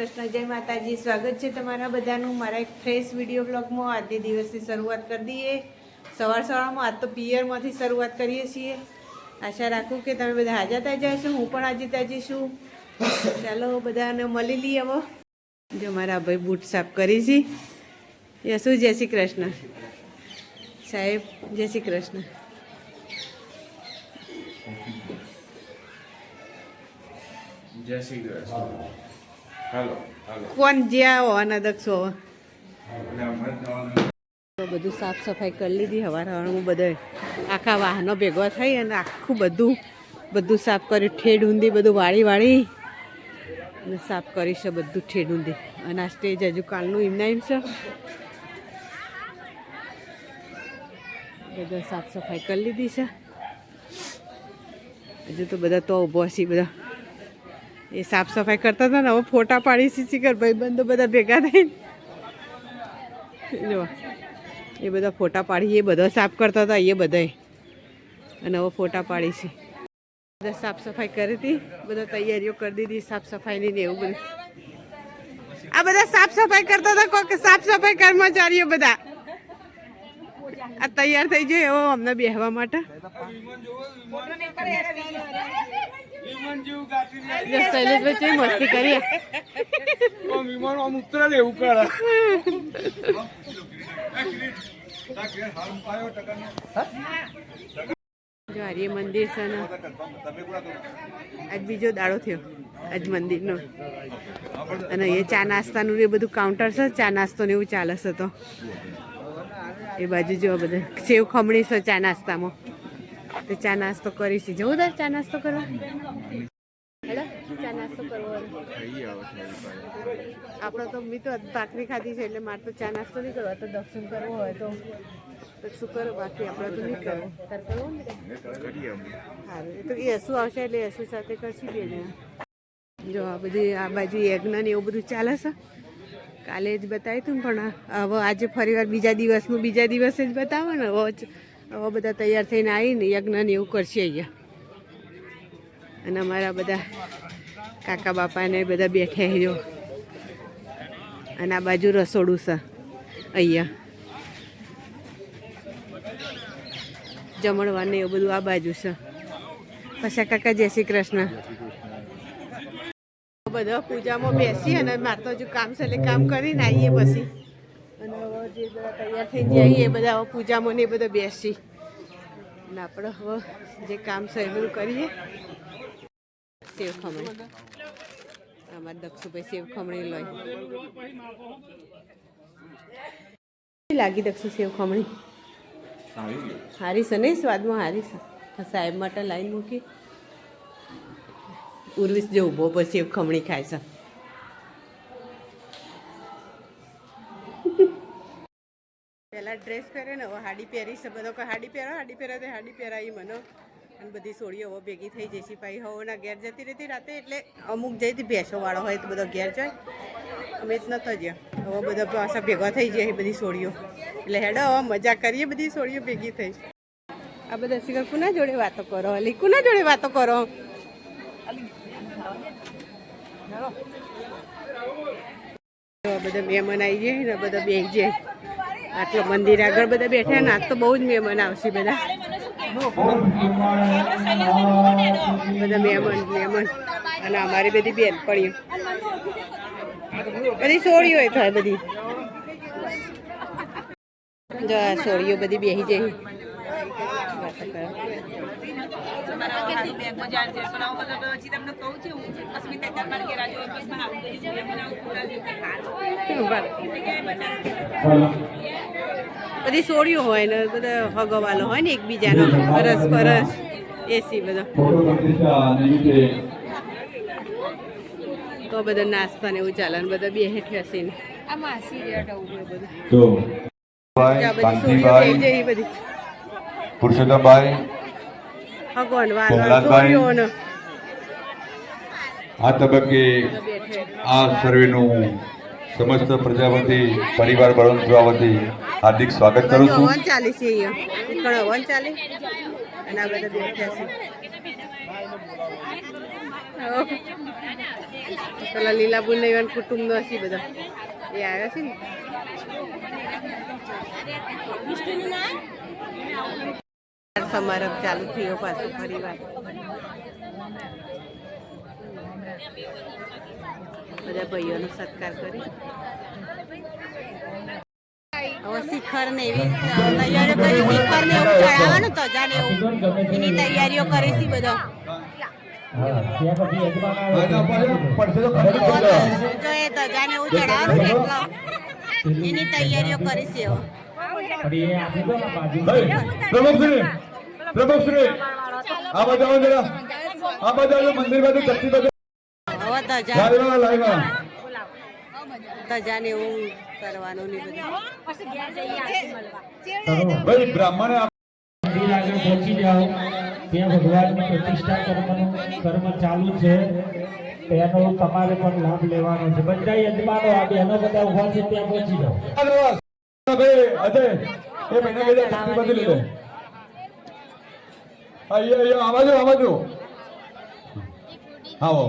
કૃષ્ણ, જય માતાજી. સ્વાગત છે તમારા બધાનું મારા એક ફ્રેશ વીડિયો બ્લોગમાં આજની દિવસની શરૂઆત કરી દઈએ. સવાર સવારમાં આજ તો પિયરમાંથી શરૂઆત કરીએ છીએ. આશા રાખું કે તમે બધા હાજર તાજા છો હું પણ આજે તાજી છું. ચાલો બધાને મળી લઈએ હવે. જો મારા ભાઈ બૂટ સાફ કરી છે. યશુ જય શ્રી કૃષ્ણ? સાહેબ, જય શ્રી કૃષ્ણ. જય શ્રી કૃષ્ણ. હાલો કોણ જ્યાં દક્ષો અમારે જવાનું તો બધું સાફ સફાઈ કરી લીધી હવાર હવારમાં બધે આખા વાહનો ભેગો થઈ અને આખું બધું બધું સાફ કર્યું. ઠેડ ઊંધી બધું વાળી વાળી. અને સાફ કરી છે બધું ઠેડ ઊંધી. અને આ સ્ટેજ હજુ કાલનું એમના એમ છે. બધા સાફ સફાઈ કરી લીધી છે. હજુ તો બધા તો ઊભો છે બધા. એ સાફ સફાઈ કરતા હતા ને, હવે ફોટા પાડી સીસી કર, ભાઈબંધો બધા ભેગા થઈને. જો, એ બધા ફોટા પાડી, એ બધા સાફ કરતા હતા, એ બધાય અને હવે ફોટા પાડી છે. બધા સાફ સફાઈ કરી હતી, બધા તૈયારીઓ કરી દીધી સાફ સફાઈની ને એવું બધું. આ બધા સાફ સફાઈ કરતા હતા કોઈક સાફ સફાઈ કર્મચારીઓ બધા. આ તૈયાર થઈ જાય એવો અમને બેહવા માટે. શૈલેષભાઈ મસ્તી કરીએ? વિમાન આમ ઉતરે ને એવું કરે. જો આર્ય મંદિર છે ને. આજ બીજો દાડો થયો. આજ મંદિરનો. અને એ ચા નાસ્તાનું ને એ બધું કાઉન્ટર છે ચા નાસ્તો ને એવું ચાલે છે તો. એ બાજુ જો બધા. સેવ ખમણી છે ચા નાસ્તામાં. તો ચા નાસ્તો કરીશું. જવું તાર ચા નાસ્તો કરવા? હેલો ચા નાસ્તો કરવો આપણો તો મેં તો ભાખરી ખાધી છે એટલે મારે તો ચા નાસ્તો નહીં કરવા. તો દર્શન કરવો હોય તો. શું કરો? બાકી આપણે તો નહીં કરવું. તાર કરવું ને સારું. એ તો એ હસું આવશે એટલે હસું સાથે કરશી બે જણા જો આ બધી આ બાજુ યજ્ઞ ને એવું બધું ચાલે છે. કાલે જ બતાવ્યું હતું પણ હવે આજે ફરીવાર બીજા દિવસનું બીજા દિવસે જ બતાવો ને હવે હવે બધા તૈયાર થઈને આવીને યજ્ઞ ને એવું કરશે અહીંયા. અને અમારા બધા કાકા બાપાને બધા બેઠે જો. અને આ બાજુ રસોડું છે અહીંયા. જમણવાર ને એવું બધું આ બાજુ છે. પછી કાકા, જય શ્રી કૃષ્ણ. બધા પૂજામાં બેસી અને મારે તો હજુ કામ છે એટલે કામ કરીને આવીએ પછી. અને હવે જે બધા તૈયાર થઈ જઈએ એ બધા હવે પૂજામાં ને એ બધા બેસી. અને આપણે હવે જે કામ છે એ બધું કરીએ. સેવ ખમણી અમારા દક્ષુભાઈ સેવ ખમણી લઈ લાગી દક્ષુ સેવ ખમણી હારી છે નહીં? સ્વાદમાં હારી છે. સાહેબ માટે લાઈન મૂકી. ઉર્વિસ જે ઊભો પછી ખમણી ખાય છે પેલા ડ્રેસ પહેરે ને, હવે હાડી પહેરીશ બધો. કોઈ હાડી પહેરો હાડી પહેરો તે હાડી પહેરાવી મને. અને બધી સોળીઓ હવે ભેગી થઈ જશે. ભાઈ હવના ઘેર જતી રહેતી રાતે, એટલે અમુક જઈતી હતી વાળો હોય તો બધો ઘેર જાય. અમે જ નતો જ્યાં. હવે બધા પાછા ભેગા થઈ જાય બધી સોળીઓ. એટલે હેડો, હવે મજા કરીએ બધી સોળીઓ ભેગી થઈ. આ બધા સિગર કુના જોડે વાતો કરો? અલી, કુના જોડે વાતો કરો? બધા મહેમાન આવી જાય ને, બધા બેસી જાય આટલો મંદિર આગળ બધા બેઠા ને આજ તો બહુ જ મહેમાન આવશે બધા. બધા મહેમાન મહેમાન. અને અમારી બધી બેનપણીઓ. બધી સોળીઓ થાય બધી. આ સોળીઓ બધી વાતો કરે. બધી સોળીઓ હોય ને બધા હગવાલો હોય ને એકબીજાનો પરસ પરસ એસી બધો. તો બધા નાસ્તા ને એવું ચાલે ને બધા બે હેઠ બેસીને આ બધી. સોળીઓ થઈ જાય એ બધી. પુરુષોત્તમભાઈ પ્રહલાદભાઈ. આ તબક્કે આ સર્વેનું સમસ્ત પ્રજાપતિ પરિવાર બળવંતવા વતી હાર્દિક સ્વાગત કરું છું. પેલા લીલાબુન ને કુટુંબનો હશે બધા. એ આવ્યા છે ને? સમારંભ ચાલુ થયો પાછો ફરી વાર બધા ભાઈઓનો સત્કાર કરી. હવે શિખર ને એવી તૈયારીઓ કરી. શિખર ને એવું ચડાવવાનું તો જાને એવું. એની તૈયારીઓ કરી છે બધો. જો એ તો જાને એવું ચડાવવાનું ને એની તૈયારીઓ કરી છે પ્રમુખશ્રી પ્રમુખશ્રી આ. બધા જરા. આ બધા મંદિર બાજુ ચટણી બાજુ. કર્મ ચાલુ છે. તેનો તમારે પણ લાભ લેવાનો છે. બધા યજમાનો આ બહેનો બધા ઊભા છે ત્યાં પહોંચી જાઓ. એ મહિના ગયેલા ચટણી બાજુ લીધે અહીંયા અહીંયા આ બાજુ આ બાજુ આવો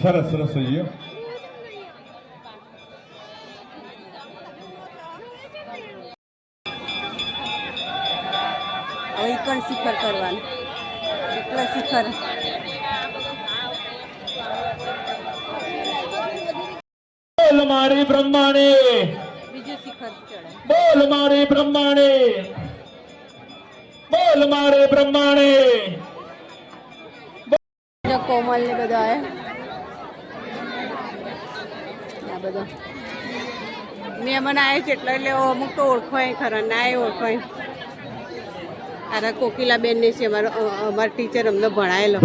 સરસ સરસ થઈ ઈ પણ શિખર કરવાનું. એટલે શિખર. મારી બ્રહ્માણી. બોલ મારી બ્રહ્માણે. બોલ મારે બ્રહ્માણે. કોમલ ને બધા આ બધો. મહેમાન આવે છે એટલે એટલે અમુક તો ઓળખવાય ખરા ના એ ઓળખવાય. અરે કોકિલા બેન ને છે અમારો અમાર ટીચર અમને ભણાયેલો.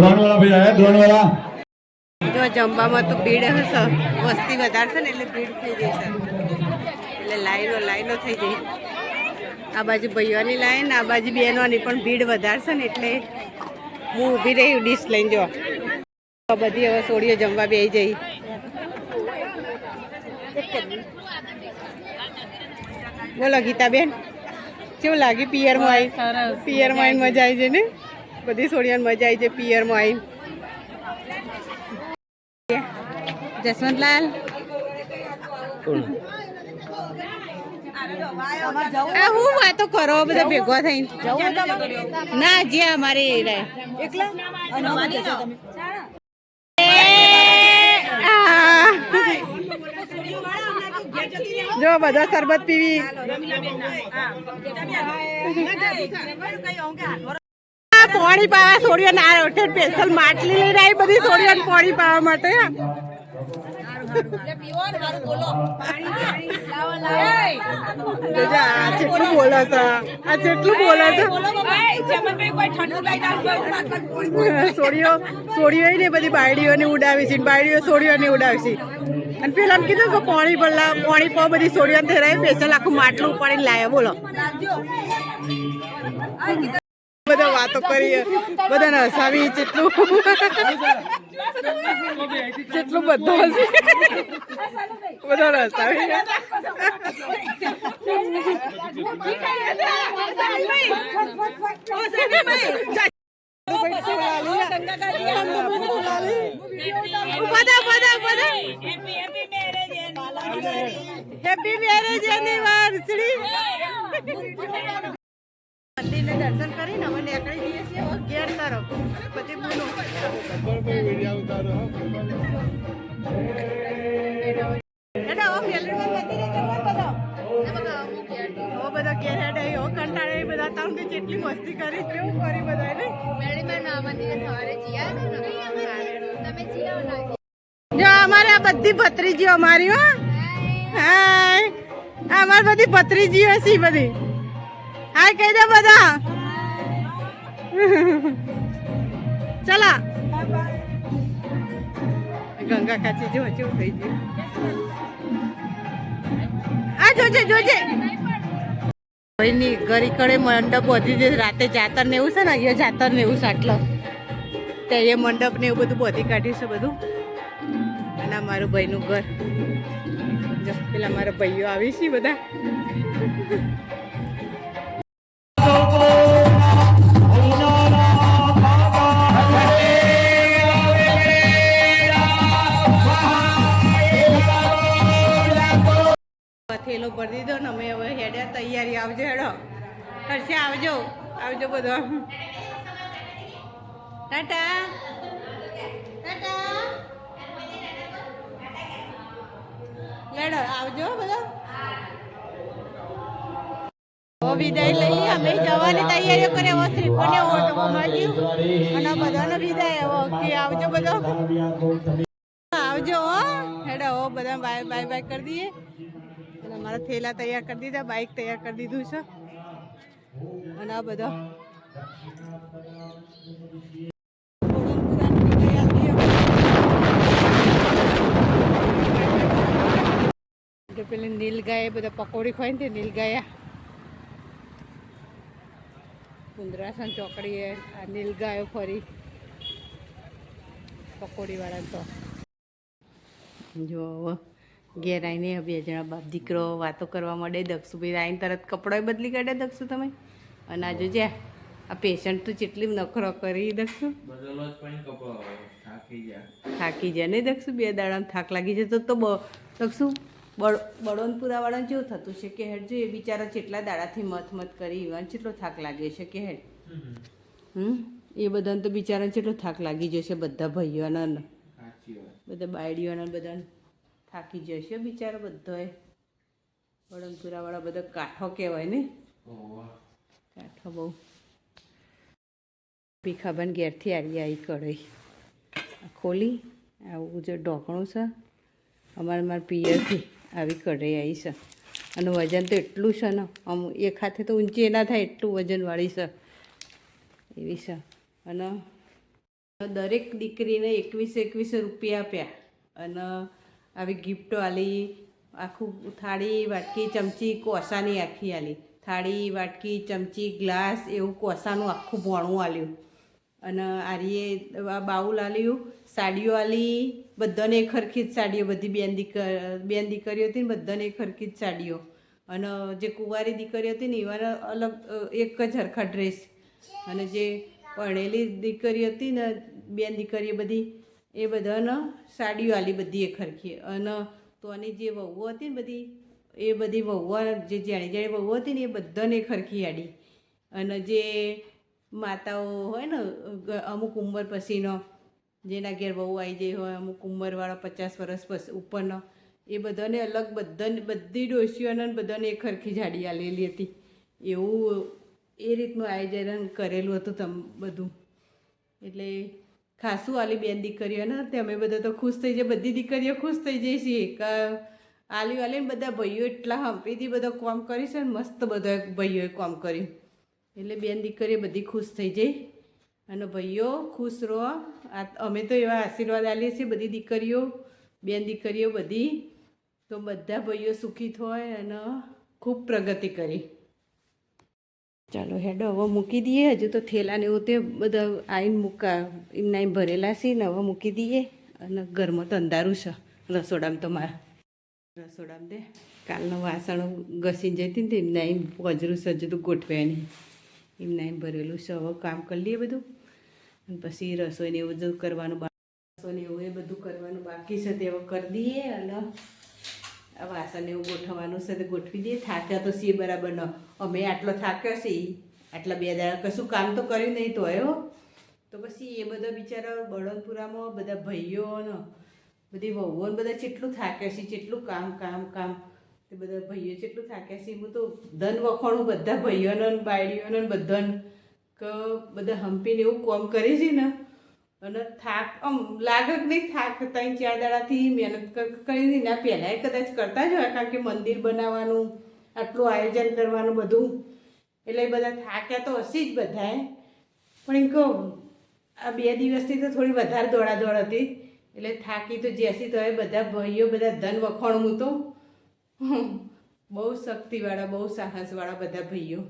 જો જમવામાં તો ભીડ હશે. વસ્તી વધારશે ને એટલે ભીડ થઈ જશે. એટલે લાઈનો લાઈનો થઈ જઈ આ બાજુ ભાઈઓની લાઈન આ બાજુ બહેનોની પણ ભીડ વધારશે ને એટલે હું ઊભી રહી ડીશ લઈને જો. બધી હવે સોડીઓ જમવા બે જઈ. બોલો ગીતાબેન કેવું લાગે પિયરમાં આવી પિયરમાં આવીને મજા આવી છે ને? બધી સોડીઓને મજા આવી છે પિયરમાં આવીને જસવંતલાલ આ હું વાતો કરો બધા ભેગો થઈને. ના જે અમારે એ રહે. જો બધા શરબત પીવી. પોણી પાણી પાવા સોડિયો ના સ્પેશિયલ માટલી લઈને આવી બધી સોડિયો પોણી પાવા માટે. જેટલું બોલે. છે આ જેટલું બોલે છે. સોડિયો સોડિયો ને બધી બાયડીઓને ઉડાવી છે બાયડીઓ સોડિયોને ઉડાવી છે. અને પેલા એમ કીધું કે પાણી ભરલા પાણી પાવ બધી સોડિયો થેરાય સ્પેશિયલ આખું માટલું પાણી લાયા. બોલો. વાતો કરીએ. બધાને હસાવી જેટલું. જેટલું બધું હશે. બધાને હસાવી હેપી મેરેજ એનિવર્સરી દર્શન કરીને અમે નીકળી જઈએ છીએ ઘેર તરફ પછી કંટાળે બધા તમને જેટલી મસ્તી કરી કેવું કરી બધા જો અમારે આ બધી ભત્રીજીઓ અમારી હો. હાય. આ અમારી બધી ભત્રીજીઓ છે બધી. હાય, કહી દે બધા. ચલા. ગંગા કાચી જો કેવું થઈ જોજે જોજે. ભાઈની ગરી મંડપ બધી દે રાતે જાતર એવું છે ને, અહીંયા જાતર ને એવું છે આટલો. તે એ એવું બધું બધી કાઢ્યું છે બધું. અને મારું ભાઈનું ઘર. જો, પેલા મારા ભાઈઓ આવી છે બધા. ભરી દીધો ને અમે હવે હેડ્યા, તૈયારી આવજો હેડો. હર્ષે આવજો. આવજો બધો. ટાટા. આવજો જવાની તૈયારીઓ કરે હવે ઓટો મળ્યું અને બધાનો વિદાય. હવે કે આવજો બધો. આવજો, હો. બધા બાય બાય બાય કરી દઈએ. અને મારા થેલા તૈયાર કરી દીધા બાઇક તૈયાર કરી દીધું છે. અને આ બધો પેલી નીલગાય બધા પકોડી ખોય ને તે નીલ ગાયા કુંદરાસન ચોકડી એ, આ નીલગાયો ફરી. પકોડીવાળા તો. જો ઘેર આવીને બે જણા બાપ દીકરો વાતો કરવા માંડે દક્ષુભાઈ આવીને તરત કપડાં બદલી કાઢે દક્ષુ તમે. અને આ જોજે આ પેશન્ટ તો જેટલી નખરો કરી દક્ષુ. જ થાકી જાય નહીં દક્ષુ બે દાડામાં થાક લાગી જતો તો દક્ષુ બળ બળવંતપુરાવાળાને જેવું થતું છે કે હેડ જો એ બિચારા જેટલા દાડાથી મત મત કરી એવા કેટલો થાક લાગે છે કે હેડ. હમ. એ બધાને તો બિચારાને જેટલો થાક લાગી જશે બધા ભાઈઓને બધા બાયડીઓને બધાને. થાકી જશે બિચારા બધાએ બળવંતપુરાવાળા બધા કાંઠો કહેવાય ને? કાંઠો બહુ. ભીખાબન ઘેરથી આવી આવી કઢાઈ. ખોલી આવું જે ઢોકણું છે અમારે મારા પિયરથી આવી કઢાઈ આવી છે. અને વજન તો એટલું છે ને આમ એક હાથે તો ઊંચી ના થાય એટલું વજનવાળી છે. એવી છે. અને દરેક દીકરીને એકવીસ એકવીસ રૂપિયા આપ્યા. અને આવી ગિફ્ટો આલી, આખું થાળી, વાટકી, ચમચી, કોસાની આખી આલી. થાળી, વાટકી, ચમચી, ગ્લાસ એવું કોસાનું આખું ભોણું આલ્યું. અને આરીએ બાઉલ આલ્યું, સાડીઓ આલી, બધાને ખરખી જ સાડીઓ, બધી બેન દીકરી બેન દીકરીઓ હતી ને બધાને ખરખી જ સાડીઓ. અને જે કુંવારી દીકરી હતી ને એવાને અલગ, એક જ હરખા ડ્રેસ. અને જે ભણેલી દીકરી હતી ને બેન દીકરીઓ બધી એ બધાને સાડીઓ આલી બધી એ હરખી અને તોની જે વહુઓ હતી ને બધી, એ બધી વહુઓ, જે જાણી જાણી વહુઓ હતી ને એ બધાને હરખી આડી અને જે માતાઓ હોય ને અમુક ઉંમર પછીનો, જેના ઘેર વહુ આવી જાય હોય, અમુક ઉંમરવાળા પચાસ વર્ષ પછી ઉપરનો, એ બધાને અલગ બધાને, બધી ડોશીઓને બધાને એક ખરખી જાડી આલેલી હતી. એવું એ રીતનું આયોજન કરેલું હતું તમ, બધું. એટલે ખાસું આલી બેન દીકરીઓને તે અમે બધા તો ખુશ થઈ જાય, બધી દીકરીઓ ખુશ થઈ જાય છીએ કે આલી આલીને બધા ભાઈઓ એટલા હંપીથી બધા કોમ કરી છે ને, મસ્ત બધા ભાઈઓએ કોમ કર્યું. એટલે બેન દીકરીઓ બધી ખુશ થઈ જાય. અને ભાઈઓ ખુશ રહો. આ અમે તો એવા આશીર્વાદ આલીએ છીએ બધી દીકરીઓ, બેન દીકરીઓ બધી. તો બધા ભાઈઓ સુખી થાય અને ખૂબ પ્રગતિ કરી. ચાલો હેડો, હવે મૂકી દઈએ. હજુ તો થેલાને એવું તે બધા આવીને મૂકા, એમના એમ ભરેલા છે ને હવે મૂકી દઈએ. અને ઘરમાં તો અંધારું છે. રસોડામાં તો મારા રસોડામાં દે, કાલનો વાસણ ઘસીને જતી ને એમના એમ પજરું તો ગોઠવ્યા નહીં. એમના એમ ભરેલું છે. હવે કામ કરી લઈએ બધું. અને પછી રસોઈને એવું બધું કરવાનું રસોઈને એવું એ બધું કરવાનું બાકી છે તે હવે કરી દઈએ અને વાસણ એવું ગોઠવવાનું છે તો ગોઠવી દઈએ. થાક્યા તો સી બરાબર ન. અમે આટલો થાક્યો છીએ આટલા બે દાડા કશું કામ તો કર્યું નહીં તો આવ્યો તો પછી એ બધા બિચારા બળદપુરામાં બધા ભાઈઓનો, બધી વહુઓ બધા જેટલું થાક્યા છે જેટલું કામ કામ કામ. તે બધા ભાઈઓ જેટલું થાક્યા છે હું તો ધન વખોણું બધા ભાઈઓને ને ને બધાને કે, બધા હંપીને એવું કોમ કરે છે ને અને થાક, આમ લાગે કે નહીં થાક, ત્રણ, ચાર દાડાથી મહેનત કરી ના પહેલાંય કદાચ કરતા જ હોય, કારણ કે મંદિર બનાવવાનું, આટલું આયોજન કરવાનું બધું. એટલે બધા થાક્યા તો હશે જ બધાએ. પણ એમ કહું, આ બે દિવસથી તો થોડી વધારે દોડાદોડ હતી. એટલે થાકી તો જેસી તો હવે બધા ભાઈઓ, બધા ધન વખોણ હું તો બહુ શક્તિવાળા, બહુ સાહસવાળા બધા ભાઈઓ.